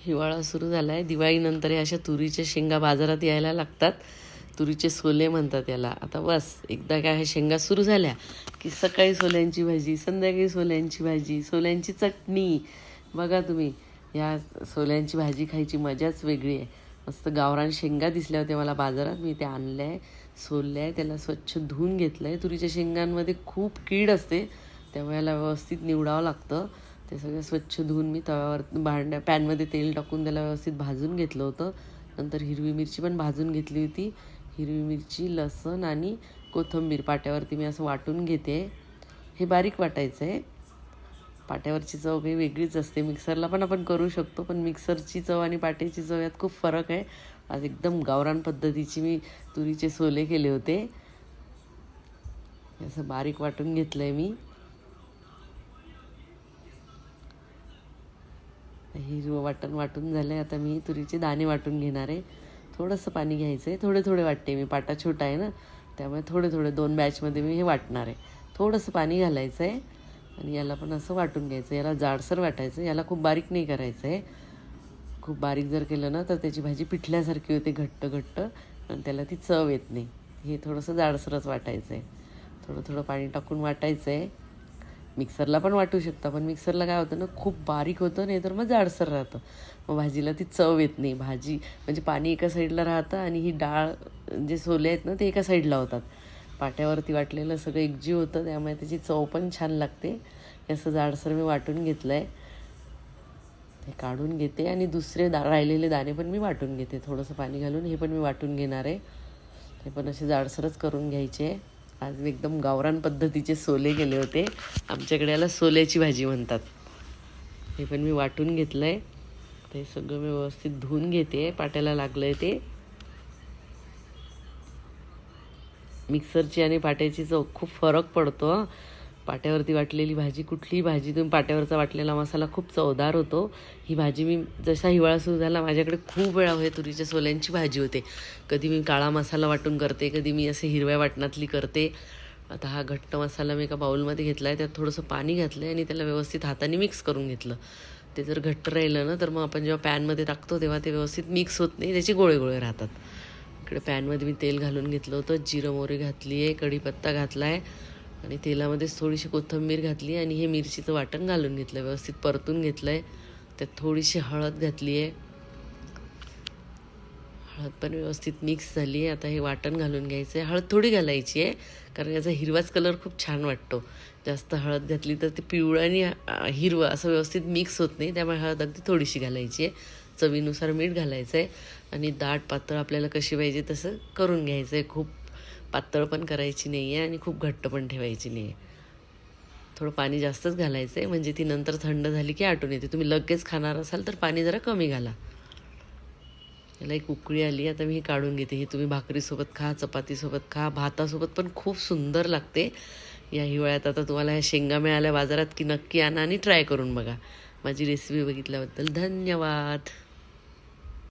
हिवाळा सुरू झाला आहे दिवाळीनंतर हे अशा तुरीच्या शेंगा बाजारात यायला लागतात. तुरीचे सोले म्हणतात याला. आता बस एकदा काय ह्या शेंगा सुरू झाल्या की सकाळी सोल्यांची भाजी संध्याकाळी सोल्यांची भाजी सोल्यांची चटणी. बघा तुम्ही या सोल्यांची भाजी खायची मजाच वेगळी आहे. मस्त गावरान शेंगा दिसल्या होत्या मला बाजारात. मी ते आणलं आहे सोललं आहे त्याला स्वच्छ धुवून घेतलं आहे तुरीच्या शेंगांमध्ये खूप कीड असते त्यामुळे याला व्यवस्थित निवडावं लागतं. ते सगळं स्वच्छ धुवून मी तव्यावर भांड्या पॅनमध्ये तेल टाकून त्याला व्यवस्थित भाजून घेतलं होतं. नंतर हिरवी मिरची पण भाजून घेतली होती. हिरवी मिरची लसण आणि कोथिंबीर पाट्यावरती मी असं वाटून घेते. हे बारीक वाटायचं आहे. पाट्यावरची चव काही वेगळीच असते. मिक्सरला पण आपण करू शकतो पण मिक्सरची चव आणि पाट्याची चव यात खूप फरक आहे. आज एकदम गावरान पद्धतीची मी तुरीचे सोले केले होते. असं बारीक वाटून घेतलं आहे मी. हिरवं वाटण वाटून झालं आहे आता मी तुरीचे दाणे वाटून घेणार आहे. थोडंसं पाणी घ्यायचं आहे थोडे थोडे वाटते मी. पाटा छोटा आहे ना. त्यामुळे थोडे थोडे दोन बॅचमध्ये मी हे वाटणार आहे. थोडंसं पाणी घालायचं आहे आणि याला पण असं वाटून घ्यायचं याला जाडसर वाटायचं याला खूप बारीक नाही करायचं आहे खूप बारीक जर केलं ना तर त्याची भाजी पिठल्यासारखी होते घट्ट घट्ट आणि त्याला ती चव येत नाही. हे थोडंसं जाडसरच वाटायचं आहे थोडं थोडं पाणी टाकून वाटायचं आहे मिक्सरला पण वाटू शकता. पण मिक्सरला काय होतं ना खूप बारीक होतं नाही तर मग जाडसर राहतं. मग भाजीला ती चव येत नाही. भाजी म्हणजे पाणी एका साईडला राहतं आणि ही डाळ जे सोले आहेत ना ते एका साईडला होतात. पाट्यावरती वाटलेलं सगळं एकजीव होतं त्यामुळे त्याची चव पण छान लागते. हे असं जाडसर मी वाटून घेतलं आहे ते काढून घेते आणि दुसरे दा राहिलेले दाणे पण मी वाटून घेते. थोडंसं पाणी घालून हे पण मी वाटून घेणार आहे. हे पण असे जाडसरच करून घ्यायचे. आज मी एकदम गावरान पद्धतीचे सोले केले होते. आमच्याकडे याला सोल्याची भाजी म्हणतात. हे पण मी वाटून घेतलं आहे ते सगळं मी व्यवस्थित धुवून घेते. पाट्याला लागलं आहे ते. मिक्सरची आणि पाट्याची चव खूप फरक पडतो पाट्यावरती वाटलेली भाजी कुठलीही भाजी तुम्ही पाट्यावरचा वाटलेला मसाला खूप चवदार होतो. ही भाजी मी जसा हिवाळा सुरू झाला माझ्याकडे खूप वेळा होते तुरीच्या सोल्यांची भाजी होते. कधी मी काळा मसाला वाटून करते कधी मी असे हिरव्या वाटणातली करते. आता हा घट्ट मसाला मी एका बाऊलमध्ये घेतला आहे त्यात थोडंसं पाणी घातलं आहे आणि त्याला व्यवस्थित हाताने मिक्स करून घेतलं. ते जर घट्ट राहिलं ना तर मग आपण जेव्हा पॅनमध्ये टाकतो तेव्हा ते व्यवस्थित मिक्स होत नाही त्याचे गोळे गोळे राहतात. इकडे पॅनमध्ये मी तेल घालून घेतलं होतं जिरं मोहरी घातली आहे कढीपत्ता घातला आहे आणि तेलामध्येच थोडीशी कोथिंबीर घातली आणि हे मिरचीचं वाटण घालून घेतलं व्यवस्थित परतून घेतलं आहे त्यात थोडीशी हळद घातली आहे. हळद पण व्यवस्थित मिक्स झाली आहे. आता हे वाटण घालून घ्यायचं आहे. हळद थोडी घालायची आहे कारण याचा हिरवाच कलर खूप छान वाटतो. जास्त हळद घातली तर ते पिवळं आणि हिरवं असं व्यवस्थित मिक्स होत नाही. त्यामुळे हळद अगदी थोडीशी घालायची आहे. चवीनुसार मीठ घालायचं आहे आणि दाट पातळ आपल्याला कशी पाहिजे तसं करून घ्यायचं आहे खूप पातळ पण करायची नाही आहे आणि खूप घट्ट पण ठेवायची नाही आहे थोडं पाणी जास्तच घालायचं आहे म्हणजे ती नंतर थंड झाली की आटून येते. तुम्ही लगेच खाणार असाल तर पाणी जरा कमी घाला. याला एक उकळी आली आता मी ही काढून घेते. ही तुम्ही भाकरीसोबत खा चपातीसोबत खा. भातासोबत पण खूप सुंदर लागते. या हिवाळ्यात आता तुम्हाला ह्या शेंगा मिळाल्या बाजारात की नक्की आणा आणि ट्राय करून बघा. माझी रेसिपी बघितल्याबद्दल धन्यवाद.